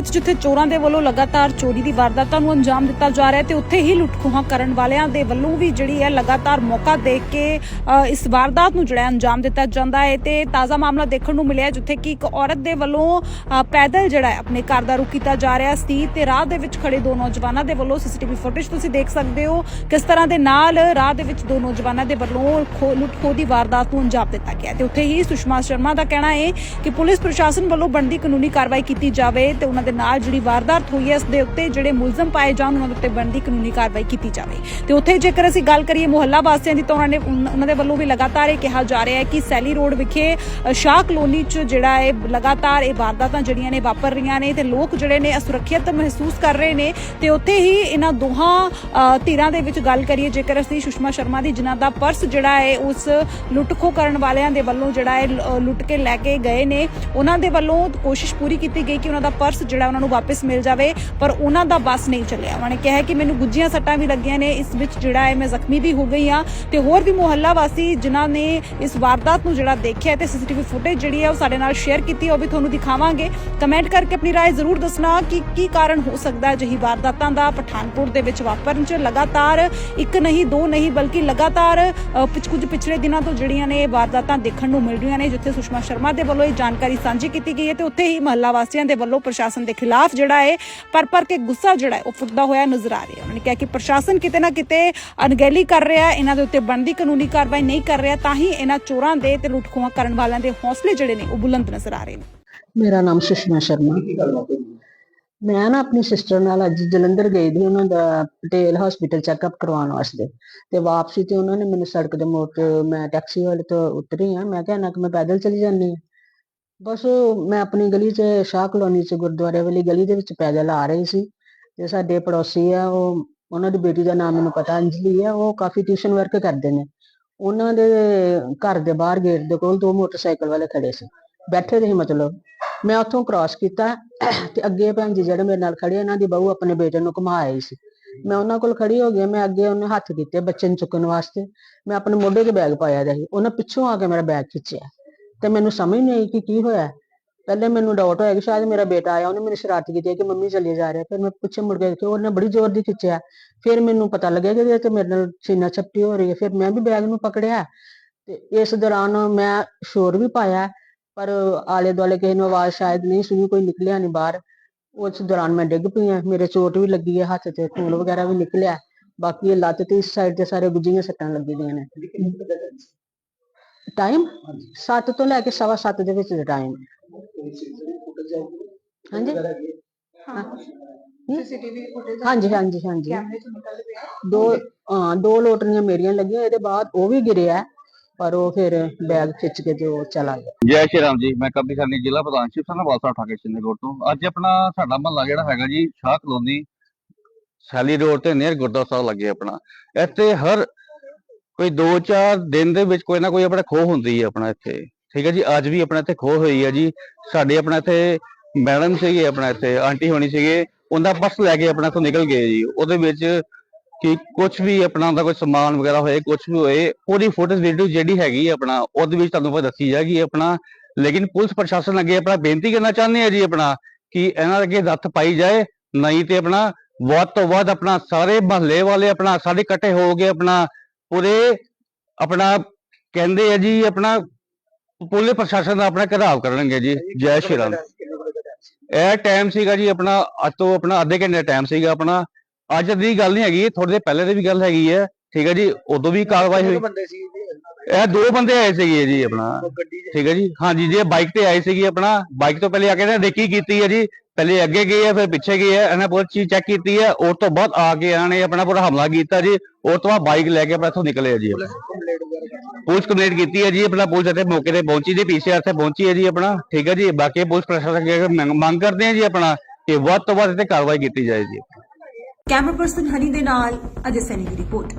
ਵਿੱਚ ਜਿੱਥੇ ਚੋਰਾਂ ਦੇ ਵੱਲੋਂ ਲਗਾਤਾਰ ਚੋਰੀ ਦੀ ਵਾਰਦਾਤਾਂ ਨੂੰ ਅੰਜਾਮ ਦਿੱਤਾ ਜਾ ਰਿਹਾ ਹੈ ਤੇ ਉੱਥੇ ਹੀ ਲੁੱਟਖੋਹਾਂ ਕਰਨ ਵਾਲਿਆਂ ਦੇ ਵੱਲੋਂ ਵੀ ਜਿਹੜੀ ਹੈ ਲਗਾਤਾਰ ਮੌਕਾ ਦੇ ਕੇ ਇਸ ਵਾਰਦਾਤ ਨੂੰ ਜਿਹੜਾ ਅੰਜਾਮ ਦਿੱਤਾ ਜਾਂਦਾ ਹੈ ਤੇ ਤਾਜ਼ਾ ਮਾਮਲਾ ਦੇਖਣ ਨੂੰ ਮਿਲਿਆ ਜਿੱਥੇ ਕਿ ਇੱਕ ਔਰਤ ਦੇ ਵੱਲੋਂ ਪੈਦਲ ਜਿਹੜਾ ਆਪਣੇ ਘਰ ਦਾ ਰੁਖ ਕੀਤਾ ਜਾ ਰਿਹਾ ਸੀ ਤੇ ਰਾਹ ਦੇ ਵਿੱਚ ਖੜੇ ਦੋ ਨੌਜਵਾਨਾਂ ਦੇ ਵੱਲੋਂ ਸੀਸੀਟੀਵੀ ਫੁਟੇਜ ਤੁਸੀਂ ਦੇਖ ਸਕਦੇ ਹੋ ਕਿਸ ਤਰ੍ਹਾਂ ਦੇ ਨਾਲ ਰਾਹ ਦੇ ਵਿੱਚ ਦੋ ਨੌਜਵਾਨਾਂ ਦੇ ਵੱਲੋਂ ਖੋ- ਲੁੱਟ ਖੋਹ ਦੀ ਵਾਰਦਾਤ ਨੂੰ ਅੰਜਾਮ ਦਿੱਤਾ ਗਿਆ ਤੇ ਉੱਥੇ ਹੀ ਸੁਸ਼ਮਾ ਸ਼ਰਮਾ ਦਾ ਕਹਿਣਾ ਹੈ ਕਿ ਪੁਲਿਸ ਪ੍ਰਸ਼ਾਸਨ ਵੱਲੋਂ ਬਣਦੀ ਕਾਨੂੰਨੀ ਕਾਰਵਾਈ ਕੀਤੀ ਜਾਵੇ ਤੇ ਉਹਨਾਂ ਦੇ ਨਾਲ ਜਿਹੜੀ ਵਾਰਦਾਤ ਹੋਈ ਹੈ, ਇਸ ਦੇ ਉੱਤੇ ਜਿਹੜੇ ਮੁਲਜ਼ਮ ਪਾਏ ਜਾਣ, ਉਹਨਾਂ ਦੇ ਉੱਤੇ ਬਣਦੀ ਕਾਨੂੰਨੀ ਕਾਰਵਾਈ ਕੀਤੀ ਜਾਵੇ। ਤੇ ਉੱਥੇ ਜੇਕਰ ਅਸੀਂ ਗੱਲ ਕਰੀਏ ਮੁਹੱਲਾ ਵਾਸੀਆਂ ਦੀ, ਤਾਂ ਉਹਨਾਂ ਨੇ ਉਹਨਾਂ ਦੇ ਵੱਲੋਂ ਵੀ ਲਗਾਤਾਰ ਇਹ ਕਿਹਾ ਜਾ ਰਿਹਾ ਹੈ ਕਿ ਸੈਲੀ ਰੋਡ ਵਿਖੇ ਸ਼ਾਹ ਕਲੋਨੀ 'ਚ ਜਿਹੜਾ ਹੈ ਲਗਾਤਾਰ ਇਹ ਵਾਰਦਾਤਾਂ ਜਿਹੜੀਆਂ ਨੇ ਵਾਪਰ ਰਹੀਆਂ ਨੇ ਤੇ ਲੋਕ ਜਿਹੜੇ ਨੇ ਅਸੁਰੱਖਿਅਤ ਮਹਿਸੂਸ ਕਰ ਰਹੇ ਨੇ ਤੇ ਉੱਥੇ ਹੀ ਇਹਨਾਂ ਦੋਹਾਂ ਧਿਰਾਂ ਦੇ ਵਿੱਚ ਗੱਲ ਕਰੀਏ, ਜੇਕਰ ਅਸੀਂ ਸੁਸ਼ਮਾ ਸ਼ਰਮਾ ਦੀ, ਜਿਨ੍ਹਾਂ ਦਾ ਪਰਸ ਜਿਹੜਾ ਹੈ, ਉਸ ਲੁੱਟਖੋ ਕਰਨ ਵਾਲਿਆਂ ਦੇ ਵੱਲੋਂ ਜਿਹੜਾ ਹੈ ਲੁੱਟ ਕੇ ਲੈ ਕੇ ਗਏ ਨੇ, ਉਹਨਾਂ ਦੇ ਵੱਲੋਂ ਕੋਸ਼ਿਸ਼ ਪੂਰੀ ਕੀਤੀ ਗਈ ਕਿ ਉਹਨਾਂ ਦਾ ਪਰਸ ਜਿਹੜਾ ਉਹਨਾਂ ਨੂੰ ਵਾਪਸ ਮਿਲ ਜਾਵੇ ਪਰ ਉਹਨਾਂ ਦਾ ਬਸ ਨਹੀਂ ਚੱਲਿਆ ਉਹਨਾਂ ਨੇ ਕਿਹਾ ਹੈ ਕਿ ਮੈਨੂੰ ਗੁੱਜੀਆਂ ਸੱਟਾਂ ਵੀ ਲੱਗੀਆਂ ਨੇ ਇਸ ਵਿੱਚ ਜਿਹੜਾ ਹੈ ਮੈਂ ਜ਼ਖਮੀ ਵੀ ਹੋ ਗਈ ਹਾਂ ਤੇ ਹੋਰ ਵੀ ਮੁਹੱਲਾ ਵਾਸੀ ਜਿਨ੍ਹਾਂ ਨੇ ਇਸ ਵਾਰਦਾਤ ਨੂੰ ਜਿਹੜਾ ਦੇਖਿਆ ਤੇ ਸੀਸੀਟੀਵੀ ਫੁਟੇਜ ਜਿਹੜੀ ਹੈ ਉਹ ਸਾਡੇ ਨਾਲ ਸ਼ੇਅਰ ਕੀਤੀ ਹੈ, ਉਹ ਵੀ ਤੁਹਾਨੂੰ ਦਿਖਾਵਾਂਗੇ ਕਮੈਂਟ ਕਰਕੇ ਆਪਣੀ رائے ਜ਼ਰੂਰ ਦੱਸਣਾ ਕਿ ਕੀ ਕਾਰਨ ਹੋ ਸਕਦਾ ਹੈ ਅਜਿਹੀ ਵਾਰਦਾਤਾਂ ਦਾ ਪਠਾਨਕੋਟ ਦੇ ਵਿੱਚ ਵਾਪਰਨ ਚ ਲਗਾਤਾਰ ਇੱਕ ਨਹੀਂ ਦੋ ਨਹੀਂ ਬਲਕਿ ਲਗਾਤਾਰ ਅ, ਪਿਛ ਕੁਝ ਪਿਛਲੇ ਦਿਨਾਂ ਤੋਂ ਜਿਹੜੀਆਂ ਨੇ ਇਹ ਵਾਰਦਾਤਾਂ ਦੇਖਣ ਨੂੰ ਮਿਲ ਰਹੀਆਂ ਨੇ ਜਿੱਥੇ ਸੁਸ਼ਮਾ ਸ਼ਰਮਾ ਦੇ ਵੱਲੋਂ ਇਹ ਜਾਣਕਾਰੀ ਸਾਂਝੀ ਕੀਤੀ ਗਈ ਹੈ ਤੇ ਉੱਥੇ ਹੀ ਮਹੱਲਾ ਵਾਸੀਆਂ ਦੇ ਵੱਲੋਂ ਪ੍ਰਸ਼ਾਸਨ ਦੇ ਖਿਲਾਫ ਜਿਹੜਾ ਹੈ ਪਰ ਪਰ ਕੇ ਗੁੱਸਾ ਜਿਹੜਾ ਹੈ ਉਹ ਫੁੱਟਦਾ ਹੋਇਆ ਨਜ਼ਰ ਆ ਰਿਹਾ। ਹੈ ਕਿਹਾ ਕਿ ਪ੍ਰਸ਼ਾਸਨ ਕਿਤੇ ਨਾ ਕਿਤੇ ਅਣਗਹਿਲੀ ਕਰ ਰਿਹਾ ਇਹਨਾਂ ਦੇ ਉੱਤੇ ਬਣਦੀ ਕਾਨੂੰਨੀ ਕਾਰਵਾਈ ਨਹੀਂ ਕਰ ਰਿਹਾ, ਤਾਂ ਹੀ ਇਹਨਾਂ ਚੋਰਾਂ ਦੇ ਤੇ ਲੁੱਟਖੋਹਾਂ ਕਰਨ ਵਾਲਿਆਂ ਦੇ ਹੌਸਲੇ ਜਿਹੜੇ ਨੇ, ਉਹ ਬੁਲੰਦ ਨਜ਼ਰ ਆ ਰਹੇ ਨੇ। ਮੇਰਾ ਨਾਮ ਸੁਸ਼ਮਾ ਸ਼ਰਮਾ। ਮੈਂ ਨਾ ਆਪਣੀ ਸਿਸਟਰ ਨਾਲ ਅੱਜ ਜਲੰਧਰ ਗਈ ਦੀ, ਉਹਨਾਂ ਦਾ ਪਟੇਲ ਹਸਪੀਟਲ ਚੈੱਕਅਪ ਕਰਵਾਉਣ ਵਾਸਤੇ। ਤੇ ਵਾਪਸੀ ਤੇ ਉਹਨਾਂ ਨੇ ਮੈਨੂੰ ਸੜਕ ਦੇ ਮੋੜ ਤੇ, ਮੈਂ ਟੈਕਸੀ ਵਾਲੇ ਤੋਂ ਉਤਰੀ ਆ ਮੈਂ ਕਿਹਾ ਨਾ ਕਿ ਮੈਂ ਪੈਦਲ ਚਲੀ ਜਾਂਦੀ ਆ ਬਸ ਉਹ ਮੈਂ ਆਪਣੀ ਗਲੀ 'ਚ, ਸ਼ਾਹ ਕਲੋਨੀ 'ਚ ਗੁਰਦੁਆਰੇ ਵਾਲੀ ਗਲੀ ਦੇ ਵਿੱਚ ਪੈਦਲ ਆ ਰਹੀ ਸੀ ਤੇ ਸਾਡੇ ਪੜੋਸੀ ਆ, ਉਹ ਉਹਨਾਂ ਦੀ ਬੇਟੀ ਦਾ ਨਾਮ ਮੈਨੂੰ ਪਤਾ, ਅੰਜਲੀ ਆ, ਉਹ ਕਾਫੀ ਟਿਊਸ਼ਨ ਵਰਕ ਕਰਦੇ ਨੇ। ਉਹਨਾਂ ਦੇ ਘਰ ਦੇ ਬਾਹਰ ਗੇਟ ਦੇ ਕੋਲ ਦੋ ਮੋਟਰਸਾਈਕਲ ਵਾਲੇ ਖੜੇ ਸੀ। ਬੈਠੇ ਰਹੇ ਮਤਲਬ। ਮੈਂ ਉੱਥੋਂ ਕ੍ਰਾਸ ਕੀਤਾ ਤੇ ਅੱਗੇ ਭੈਣ ਜੀ ਜਿਹੜੇ ਮੇਰੇ ਨਾਲ ਖੜੇ, ਇਹਨਾਂ ਦੀ ਬਹੂ ਆਪਣੇ ਬੇਟੇ ਨੂੰ ਘੁਮਾ ਆਈ ਸੀ। ਮੈਂ ਉਹਨਾਂ ਕੋਲ ਖੜੀ ਹੋ ਗਈ, ਮੈਂ ਅੱਗੇ ਉਹਨੇ ਹੱਥ ਕੀਤੇ ਬੱਚੇ ਨੂੰ ਚੁੱਕਣ ਵਾਸਤੇ। ਮੈਂ ਆਪਣੇ ਮੋਢੇ ਤੇ ਬੈਗ ਪਾਇਆ ਦਾ ਸੀ। ਉਹਨੇ ਪਿੱਛੋਂ ਆ ਕੇ ਮੇਰਾ ਬੈਗ ਖਿੱਚਿਆ। ਤੇ ਮੈਨੂੰ ਸਮਝ ਨਹੀਂ ਆਈ ਕਿ ਕੀ ਹੋਇਆ। ਪਹਿਲੇ ਮੈਨੂੰ ਡਾਊਟ ਹੋਇਆ ਕਿ ਸ਼ਾਇਦ ਮੇਰਾ ਬੇਟਾ ਆਇਆ, ਉਹਨੇ ਮੈਨੂੰ ਸ਼ਰਾਰਤ ਕੀਤੀ ਕਿ ਮੰਮੀ ਚਲੇ ਜਾ ਰਿਹਾ। ਫਿਰ ਮੈਂ ਪਿੱਛੇ ਮੁੜ ਕੇ ਦੇਖਿਆ, ਉਹਨੇ ਬੜੀ ਜ਼ੋਰ ਦੀ ਖਿੱਚਿਆ। ਫਿਰ ਮੈਨੂੰ ਪਤਾ ਲੱਗਿਆ ਕਿ ਇਹ ਤੇ ਮੇਰੇ ਨਾਲ ਸੀਨਾ ਛਪਟੀ ਹੋ ਰਹੀ ਹੈ। ਫਿਰ ਮੈਂ ਵੀ ਬੈਗ ਨੂੰ ਪਕੜਿਆ ਤੇ ਇਸ ਦੌਰਾਨ ਮੈਂ ਸ਼ੋਰ ਵੀ ਪਾਇਆ, ਪਰ ਆਲੇ ਦੁਆਲੇ ਕਿਸੇ ਨੂੰ ਆਵਾਜ਼ ਸ਼ਾਇਦ ਨਹੀਂ ਸੁਣੀ ਕੋਈ ਨਿਕਲਿਆ ਨਹੀਂ ਬਾਹਰ। ਉਸ ਦੌਰਾਨ ਮੈਂ ਡਿੱਗ ਪਈ ਆ ਮੇਰੇ ਚੋਟ ਵੀ ਲੱਗੀ ਹੈ, ਹੱਥ ਤੇ ਖੂਨ ਵਗੈਰਾ ਵੀ ਨਿਕਲਿਆ। ਬਾਕੀ ਇਹ ਲੱਤ ਤੇ ਇਸ ਸਾਈਡ ਤੇ ਸਾਰੇ ਗੁੱਜੀਆਂ ਸੱਟਾਂ ਲੱਗੀ ਦੀਆਂ ਨੇ। ਟਾਈਮ 7 ਤੋਂ ਲੈ ਕੇ ਸਵਾ ਸੱਤ ਦੇ ਵਿੱਚ ਦਾ ਟਾਈਮ ਹਾਂਜੀ? ਹਾਂ। ਹਾਂਜੀ ਹਾਂਜੀ ਹਾਂਜੀ। ਦੋ ਹਾਂ ਦੋ ਲੋਟਰੀਆਂ ਮੇਰੀਆਂ ਲੱਗੀਆਂ ਇਹਦੇ ਬਾਅਦ ਉਹ ਵੀ ਗਿਰਿਆ ਪਰ ਉਹ ਫਿਰ ਬੈਗ ਖਿੱਚ ਕੇ ਤੇ ਉਹ ਚਲਾ ਗਿਆ ਜੈ ਸ਼੍ਰੀ ਰਾਮ ਜੀ ਮੈਂ ਕਬੀ ਸਰਨੀ ਜ਼ਿਲ੍ਹਾ ਪ੍ਰਧਾਨ ਸ਼ਿਵ ਸੈਨਾ ਵਾਲਸਾ ਠਾਕੇ ਰੋਡ ਤੋਂ। ਅੱਜ ਆਪਣਾ ਸਾਡਾ ਮਹੱਲਾ ਜਿਹੜਾ ਹੈਗਾ ਜੀ ਸ਼ਾਹ ਕਲੋਨੀ ਸੈਲੀ ਰੋਡ ਤੇ ਨੀਅਰ ਗੁਰਦੁਆਰਾ ਸਾਹਿਬ ਲੱਗੇ ਆਪਣਾ। ਇੱਥੇ ਹਰ ਕੋਈ 2-4 ਦਿਨ ਦੇ ਵਿੱਚ ਕੋਈ ਨਾ ਕੋਈ ਆਪਣਾ ਖੋਹ ਹੁੰਦੀ ਹੈ ਆਪਣਾ ਇੱਥੇ। ਠੀਕ ਹੈ ਜੀ, ਅੱਜ ਵੀ ਆਪਣਾ ਇੱਥੇ ਖੋਹ ਹੋਈ ਹੈ ਜੀ। ਸਾਡੇ ਆਪਣਾ ਇੱਥੇ ਮੈਡਮ ਸੀਗੇ, ਆਪਣਾ ਇੱਥੇ ਆਂਟੀ ਹੋਣੀ ਸੀਗੇ ਉਹਦਾ ਪਰਸ ਲੈ ਕੇ ਆਪਣਾ ਤੋਂ ਨਿਕਲ ਗਏ ਜੀ। ਉਹਦੇ ਵਿੱਚ ਕਿ ਕੁਝ ਵੀ ਆਪਣਾ ਉਹਦਾ ਕੋਈ ਸਮਾਨ ਵਗੈਰਾ ਹੋਏ ਕੁਝ ਵੀ ਹੋਏ, ਉਹਦੀ ਫੋਟੋਜ਼ ਵੀਡੀਓ ਜਿਹੜੀ ਹੈਗੀ ਹੈ ਆਪਣਾ, ਉਹਦੇ ਵਿੱਚ ਤੁਹਾਨੂੰ ਪਤਾ ਦੱਸੀ ਜਾਏਗੀ ਆਪਣਾ। ਲੇਕਿਨ ਪੁਲਿਸ ਪ੍ਰਸ਼ਾਸਨ ਅੱਗੇ ਆਪਣਾ ਬੇਨਤੀ ਕਰਨਾ ਚਾਹੁੰਦੇ ਆ ਜੀ ਆਪਣਾ ਕਿ ਇਹਨਾਂ ਅੱਗੇ ਹੱਥ ਪਾਈ ਜਾਏ, ਨਹੀਂ ਤੇ ਆਪਣਾ ਵੱਧ ਤੋਂ ਵੱਧ ਆਪਣਾ ਸਾਰੇ ਮਹੱਲੇ ਵਾਲੇ ਆਪਣਾ ਸਾਰੇ ਇਕੱਠੇ ਹੋ ਕੇ ਆਪਣਾ ਉਰੇ ਆਪਣਾ ਕਹਿੰਦੇ ਆ ਜੀ, ਆਪਣਾ ਪੁਲਿਸ ਪ੍ਰਸ਼ਾਸਨ ਦਾ ਆਪਣਾ ਘਰਾਵ ਕਰਨਗੇ ਜੀ। ਜੈ ਸ਼੍ਰੀ ਰਾਮ। ਇਹ ਟਾਈਮ ਸੀਗਾ ਜੀ ਆਪਣਾ, ਅੱਜ ਤੋਂ ਆਪਣਾ ਅੱਧੇ ਘੰਟੇ ਦਾ ਟਾਈਮ ਸੀਗਾ ਆਪਣਾ। ਅੱਜ ਦੀ ਗੱਲ ਨਹੀਂ ਹੈਗੀ ਥੋੜੇ ਦਿਨ ਪਹਿਲੇ ਦੀ ਵੀ ਗੱਲ ਹੈਗੀ ਹੈ। ਠੀਕ ਹੈ ਜੀ, ਉਦੋਂ ਵੀ ਕਾਰਵਾਈ ਹੋਈ। ਇਹ ਦੋ ਬੰਦੇ ਆਏ ਸੀਗੇ ਜੀ ਆਪਣਾ। ਠੀਕ ਹੈ ਜੀ, ਹਾਂਜੀ, ਜੀ ਬਾਈਕ ਤੇ ਆਏ ਸੀਗੇ ਆਪਣਾ। ਬਾਈਕ ਤੋਂ ਪਹਿਲੇ ਆ ਕੇ ਨਾ ਦੇਖੀ ਕੀਤੀ ਹੈ ਜੀ। ਪਹਿਲੇ ਅੱਗੇ ਗਏ ਆ, ਫਿਰ ਪਿੱਛੇ ਗਏ ਆ, ਇਹਨਾਂ ਪੂਰੀ ਚੀਜ਼ ਚੈੱਕ ਕੀਤੀ ਹੈ ਉਸ ਤੋਂ ਬਾਅਦ ਆ ਕੇ ਇਹਨਾਂ ਨੇ ਆਪਣਾ ਪੂਰਾ ਹਮਲਾ ਕੀਤਾ ਜੀ ਉਸ ਤੋਂ ਬਾਅਦ ਬਾਈਕ ਲੈ ਕੇ ਆਪਣਾ ਇੱਥੋਂ ਨਿਕਲੇ ਆ ਜੀ ਪੁਲਿਸ ਕੰਪਲੇਂਟ ਕੀਤੀ ਹੈ ਜੀ, ਆਪਣਾ ਪੁਲਿਸ ਇੱਥੇ ਮੌਕੇ ਤੇ ਪਹੁੰਚੀ ਜੀ, ਪੀਸੀਆਰ ਇੱਥੇ ਪਹੁੰਚੀ ਹੈ ਜੀ ਆਪਣਾ, ਠੀਕ ਹੈ ਜੀ, ਬਾਕੀ ਪੁਲਿਸ ਪ੍ਰਸ਼ਾਸਨ ਅੱਗੇ ਮੰਗ ਮੰਗ ਕਰਦੇ ਆ ਜੀ ਆਪਣਾ ਕਿ ਵੱਧ ਤੋਂ ਵੱਧ ਇੱਥੇ ਕਾਰਵਾਈ ਕੀਤੀ ਜਾਏ ਜੀ। ਕੈਮਰਾ ਪਰਸਨ ਹਨੀ ਦੇ ਨਾਲ, ਅਜੇ ਸੈਨੀ ਦੀ ਰਿਪੋਰਟ